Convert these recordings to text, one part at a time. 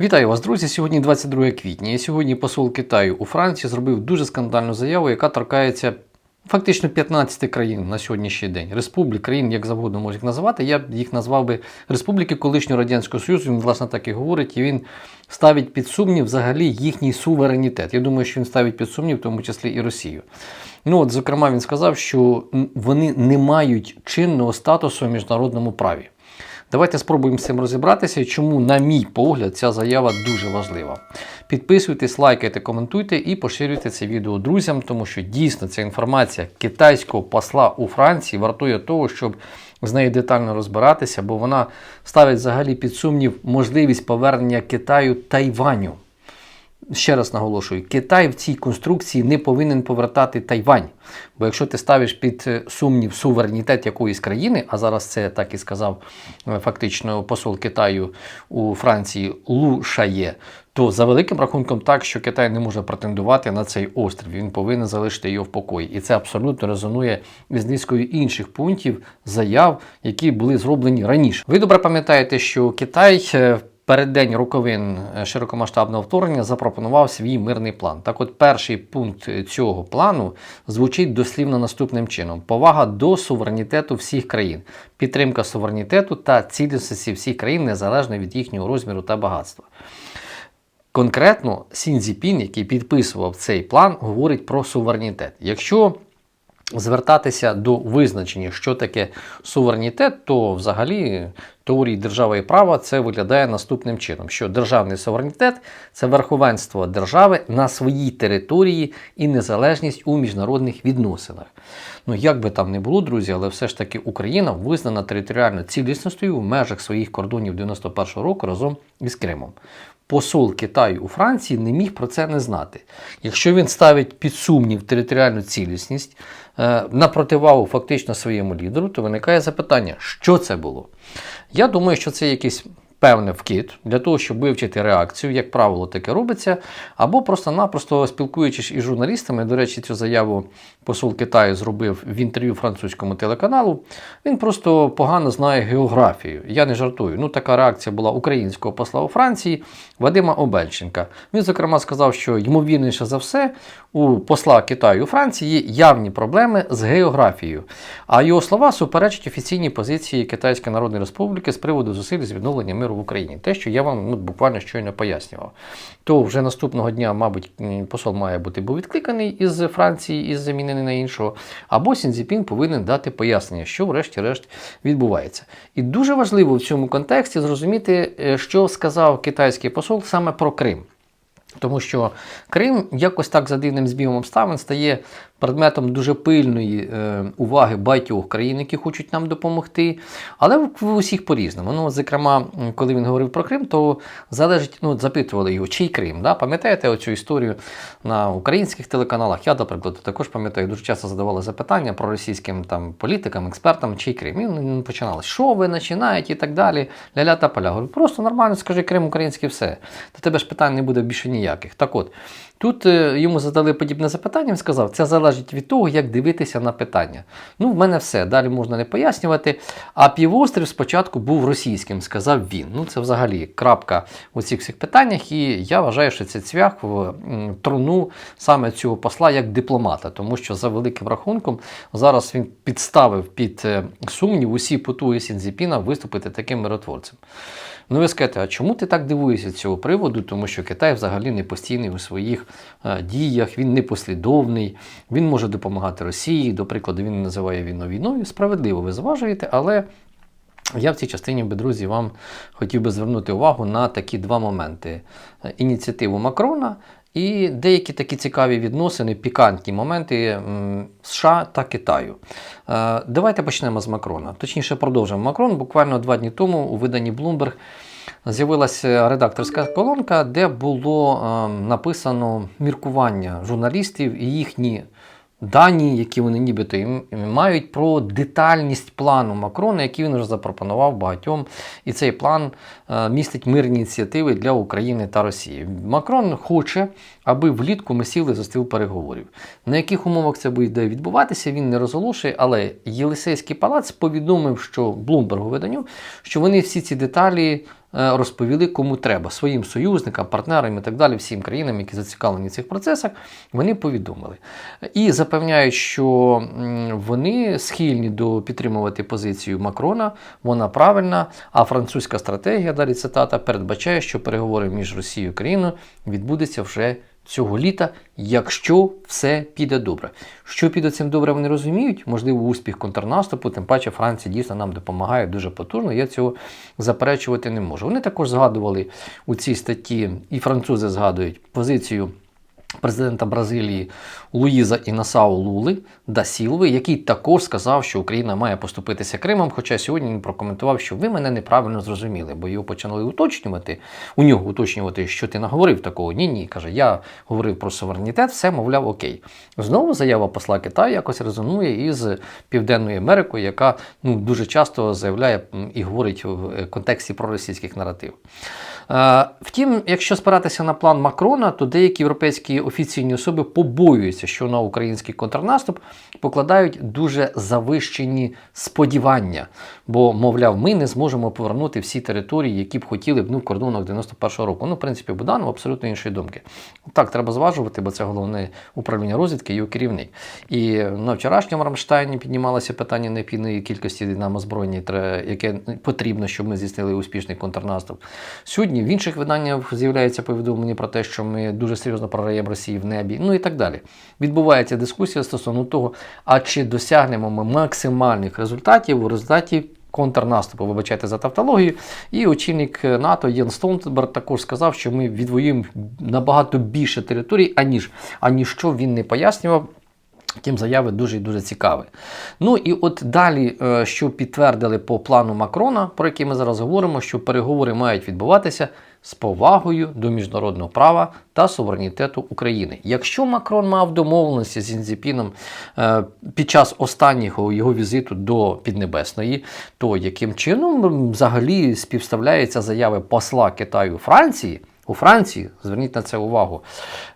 Вітаю вас, друзі! Сьогодні 22 квітня. І сьогодні посол Китаю у Франції зробив дуже скандальну заяву, яка торкається фактично 15 країн на сьогоднішній день. Республік, країн, як завгодно можна їх називати. Я їх назвав би республіки колишнього радянського союзу. Він власне так і говорить, і він ставить під сумнів взагалі їхній суверенітет. Я думаю, що він ставить під сумнів, в тому числі і Росію. Ну от, зокрема, він сказав, що вони не мають чинного статусу в міжнародному праві. Давайте спробуємо з цим розібратися, чому, на мій погляд, ця заява дуже важлива. Підписуйтесь, лайкайте, коментуйте і поширюйте це відео друзям, тому що дійсно ця інформація китайського посла у Франції вартує того, щоб з нею детально розбиратися, бо вона ставить взагалі під сумнів можливість повернення Китаю Тайваню. Ще раз наголошую, Китай в цій конструкції не повинен повертати Тайвань. Бо якщо ти ставиш під е, сумнів суверенітет якоїсь країни, а зараз це так і сказав е, фактично посол Китаю у Франції Лу Шає, то за великим рахунком так, що Китай не може претендувати на цей острів, він повинен залишити його в покої. І це абсолютно резонує з низкою інших пунктів заяв, які були зроблені раніше. Ви добре пам'ятаєте, що Китай. Переддень роковин е, широкомасштабного вторгнення запропонував свій мирний план. Так от перший пункт цього плану звучить дослівно наступним чином: повага до суверенітету всіх країн, підтримка суверенітету та цілісності всіх країн незалежно від їхнього розміру та багатства. Конкретно Сінзіпін, який підписував цей план, говорить про суверенітет. Якщо звертатися до визначення, що таке суверенітет, то взагалі теорії держави і права це виглядає наступним чином: що державний суверенітет це верховенство держави на своїй території і незалежність у міжнародних відносинах. Ну як би там не було, друзі, але все ж таки Україна визнана територіально цілісністю в межах своїх кордонів 91-го року разом із Кримом. Посол Китаю у Франції не міг про це не знати. Якщо він ставить під сумнів територіальну цілісність е, на противагу фактично своєму лідеру, то виникає запитання, що це було? Я думаю, що це якийсь певний вкид для того, щоб вивчити реакцію, як правило, таке робиться, або просто-напросто спілкуючись із журналістами, до речі, цю заяву посол Китаю зробив в інтерв'ю французькому телеканалу. Він просто погано знає географію. Я не жартую. Ну, така реакція була українського посла у Франції Вадима Обельченка. Він, зокрема, сказав, що ймовірніше за все у посла Китаю у Франції явні проблеми з географією. А його слова суперечать офіційній позиції Китайської Народної Республіки з приводу зусиль з відновлення миру в Україні. Те, що я вам ну, буквально щойно пояснював. То вже наступного дня, мабуть, посол має бути був відкликаний із Франції із замінений на іншого, або Сінзіпін повинен дати пояснення, що врешті-решт відбувається. І дуже важливо в цьому контексті зрозуміти, е, що сказав китайський посол саме про Крим. Тому що Крим якось так за дивним збігом обставин стає предметом дуже пильної е, уваги багатьох країн, які хочуть нам допомогти, але в, в усіх по-різному. Ну, зокрема, коли він говорив про Крим, то залежить, ну, запитували його, чий Крим. Да? Пам'ятаєте оцю історію на українських телеканалах? Я, наприклад, також пам'ятаю, дуже часто задавали запитання про російським там, політикам, експертам, чий Крим. І починали, що ви починаєте і так далі. Ля-ля та поля. Говорю, просто нормально скажи Крим український все. До тебе ж питань не буде більше ніяких. Так от, тут е, йому задали подібне запитання, він сказав, це залежить від того, як дивитися на питання. Ну, в мене все, далі можна не пояснювати. А півострів спочатку був російським, сказав він. Ну, це взагалі крапка у цих всіх питаннях. І я вважаю, що це цвях в труну саме цього посла як дипломата, тому що за великим рахунком зараз він підставив під е, сумнів усі потуги Сінзіпіна виступити таким миротворцем. Ну, ви скажете, а чому ти так дивуєшся цього приводу? Тому що Китай взагалі не постійний у своїх е, діях, він непослідовний, він може допомагати Росії. До прикладу, він називає війну війною. Справедливо ви зважуєте, але я в цій частині би, друзі, вам хотів би звернути увагу на такі два моменти: Е, ініціативу Макрона. І деякі такі цікаві відносини, пікантні моменти США та Китаю. Е, Давайте почнемо з Макрона. Точніше, продовжимо Макрон. Буквально два дні тому у виданні Bloomberg з'явилася редакторська колонка, де було е, написано міркування журналістів і їхні дані, які вони нібито мають про детальність плану Макрона, який він вже запропонував багатьом. І цей план е, містить мирні ініціативи для України та Росії. Макрон хоче, аби влітку ми сіли за стіл переговорів. На яких умовах це буде відбуватися, він не розголошує, але Єлисейський палац повідомив, що Блумбергу виданню, що вони всі ці деталі розповіли кому треба своїм союзникам, партнерам і так далі, всім країнам, які зацікавлені в цих процесах, вони повідомили. І запевняють, що вони схильні до підтримувати позицію Макрона, вона правильна. А французька стратегія, далі цитата, передбачає, що переговори між Росією і Україною відбудуться вже цього літа, якщо все піде добре. Що піде цим добре, вони розуміють. Можливо, успіх контрнаступу, тим паче Франція дійсно нам допомагає дуже потужно. Я цього заперечувати не можу. Вони також згадували у цій статті, і французи згадують позицію. Президента Бразилії Луїза Інасау Лули да Сілви, який також сказав, що Україна має поступитися Кримом. Хоча сьогодні він прокоментував, що ви мене неправильно зрозуміли, бо його почали уточнювати, у нього уточнювати, що ти наговорив такого. Ні, ні. каже, я говорив про суверенітет, все, мовляв, окей. Знову заява посла Китаю якось резонує із Південною Америкою, яка ну, дуже часто заявляє і говорить в е, контексті проросійських наративів. Е, Втім, якщо спиратися на план Макрона, то деякі європейські офіційні особи побоюються, що на український контрнаступ покладають дуже завищені сподівання. Бо, мовляв, ми не зможемо повернути всі території, які б хотіли б ну, в кордонах 91-го року. Ну, в принципі, Буданов абсолютно іншої думки. Так, треба зважувати, бо це головне управління розвідки, його керівник. І на вчорашньому Рамштайні піднімалося питання необхідної кількості нам озброєння, яке потрібно, щоб ми здійснили успішний контрнаступ. Сьогодні в інших виданнях з'являється повідомлення про те, що ми дуже серйозно програємо Росії в небі, ну і так далі. Відбувається дискусія стосовно того, а чи досягнемо ми максимальних результатів у результаті. Контрнаступу, вибачайте за тавтологію. І очільник НАТО Єн Столтенберг також сказав, що ми відвоюємо набагато більше територій, аніж, аніж що він не пояснював. Тим заяви дуже і дуже цікаві. Ну і от далі, е, що підтвердили по плану Макрона, про який ми зараз говоримо, що переговори мають відбуватися з повагою до міжнародного права та суверенітету України. Якщо Макрон мав домовленості з Інзіпіном е, під час останнього його візиту до Піднебесної, то яким чином взагалі співставляються заяви посла Китаю Франції? У Франції, зверніть на це увагу,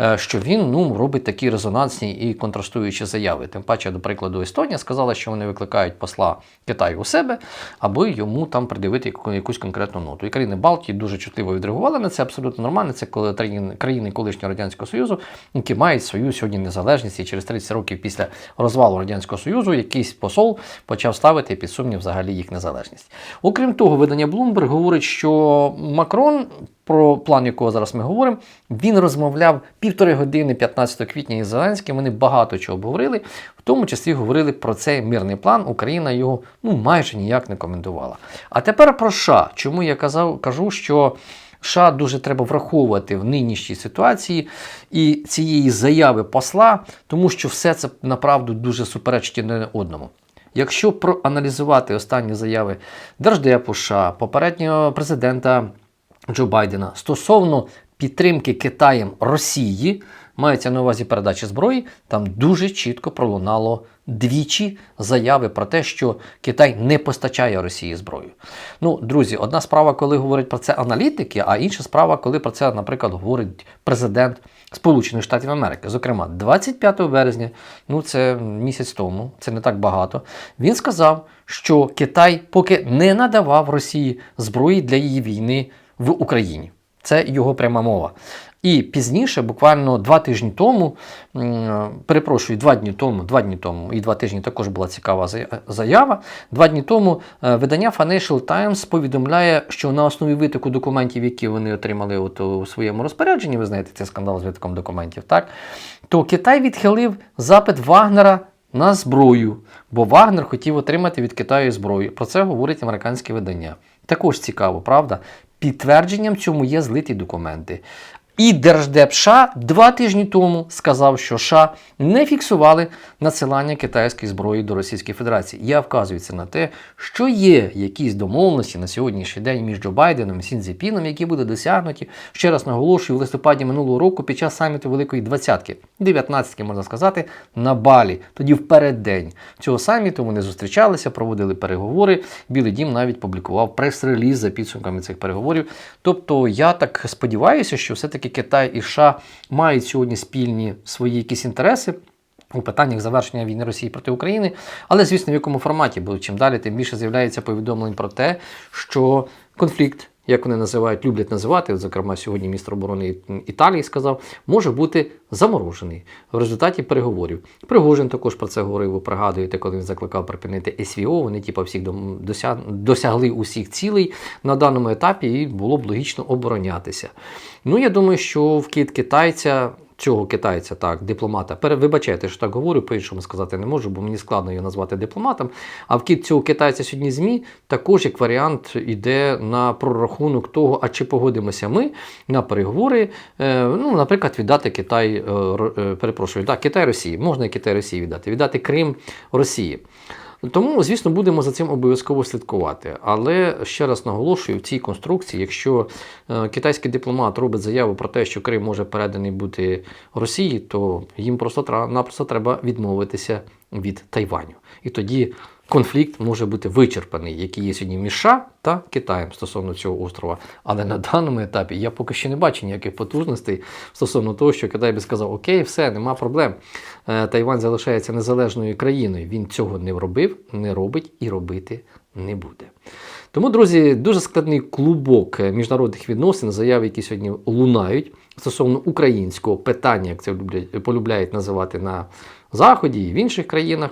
е, що він ну, робить такі резонансні і контрастуючі заяви. Тим паче, до прикладу, Естонія сказала, що вони викликають посла Китаю у себе, аби йому там придивити якусь конкретну ноту. І країни Балтії дуже чутливо відреагували на це абсолютно нормально. Це коли країни, колишнього радянського союзу, які мають свою сьогодні незалежність, і через 30 років після розвалу радянського союзу якийсь посол почав ставити під сумнів взагалі їх незалежність. Окрім того, видання Bloomberg говорить, що Макрон про план, якого зараз ми говоримо, він розмовляв півтори години 15 квітня із Зеленським. Вони багато чого обговорили, в тому числі говорили про цей мирний план. Україна його ну майже ніяк не коментувала. А тепер про США. Чому я казав, кажу, що США дуже треба враховувати в нинішній ситуації і цієї заяви посла, тому що все це направду дуже суперечить один одному. Якщо проаналізувати останні заяви Держдепу США, попереднього президента Джо Байдена стосовно підтримки Китаєм Росії, мається на увазі передачі зброї, там дуже чітко пролунало двічі заяви про те, що Китай не постачає Росії зброю. Ну, друзі, одна справа, коли говорять про це аналітики, а інша справа, коли про це, наприклад, говорить президент Сполучених Штатів Америки. Зокрема, 25 березня, ну це місяць тому, це не так багато. Він сказав, що Китай поки не надавав Росії зброї для її війни в Україні. Це його пряма мова. І пізніше, буквально два тижні тому, перепрошую, два дні тому, два дні тому, і два тижні також була цікава заява. Два дні тому е, видання Financial Times повідомляє, що на основі витоку документів, які вони отримали от у своєму розпорядженні, ви знаєте, цей скандал з витоком документів, так, то Китай відхилив запит Вагнера на зброю, бо Вагнер хотів отримати від Китаю зброю. Про це говорить американське видання. Також цікаво, правда? Підтвердженням цьому є злиті документи. І Держдеп США два тижні тому сказав, що США не фіксували надсилання китайської зброї до Російської Федерації. Я вказую це на те, що є якісь домовленості на сьогоднішній день між Джо Байденом і Сінзіпіном, які будуть досягнуті. Ще раз наголошую, в листопаді минулого року під час саміту Великої Двадцятки, 19-ки, можна сказати, на Балі. Тоді в переддень цього саміту вони зустрічалися, проводили переговори. Білий дім навіть публікував прес-реліз за підсумками цих переговорів. Тобто я так сподіваюся, що все-таки Китай і США мають сьогодні спільні свої якісь інтереси. У питаннях завершення війни Росії проти України, але звісно, в якому форматі, бо чим далі, тим більше з'являється повідомлень про те, що конфлікт як вони називають, люблять називати, зокрема, сьогодні міністр оборони Італії сказав, може бути заморожений в результаті переговорів. Пригожин також про це говорив. Ви пригадуєте, коли він закликав припинити СВО. Вони, типу, всіх досягли усіх цілей на даному етапі, і було б логічно оборонятися. Ну, я думаю, що вкид китайця. Цього китайця, так, дипломата. Вибачайте, що так говорю, по-іншому сказати не можу, бо мені складно його назвати дипломатом. А вкид цього китайця сьогодні ЗМІ також як варіант йде на прорахунок того, а чи погодимося ми на переговори, е, ну, наприклад, віддати Китай, е, е, перепрошую, так, Китай Росії, можна Китай Росії віддати, віддати Крим Росії. Тому, звісно, будемо за цим обов'язково слідкувати. Але ще раз наголошую, в цій конструкції, якщо е, китайський дипломат робить заяву про те, що Крим може переданий бути Росії, то їм просто напросто треба відмовитися від Тайваню. І тоді конфлікт може бути вичерпаний, який є сьогодні між США та Китаєм стосовно цього острова. Але на даному етапі я поки що не бачу ніяких потужностей стосовно того, що Китай би сказав: Окей, все, нема проблем. Е, Тайвань залишається незалежною країною. Він цього не робив, не робить і робити не буде. Тому, друзі, дуже складний клубок міжнародних відносин, заяви, які сьогодні лунають стосовно українського питання, як це полюбляють називати на Заході і в інших країнах,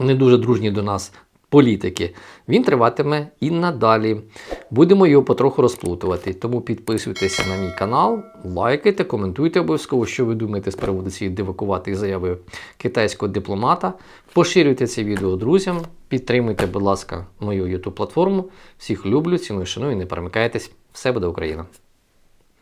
не дуже дружні до нас політики, він триватиме і надалі. Будемо його потроху розплутувати. Тому підписуйтеся на мій канал, лайкайте, коментуйте обов'язково, що ви думаєте з приводу цієї дивакуватої заяви китайського дипломата. Поширюйте це відео друзям, підтримуйте, будь ласка, мою YouTube платформу. Всіх люблю, ціную, шаную, не перемикайтесь. Все буде Україна!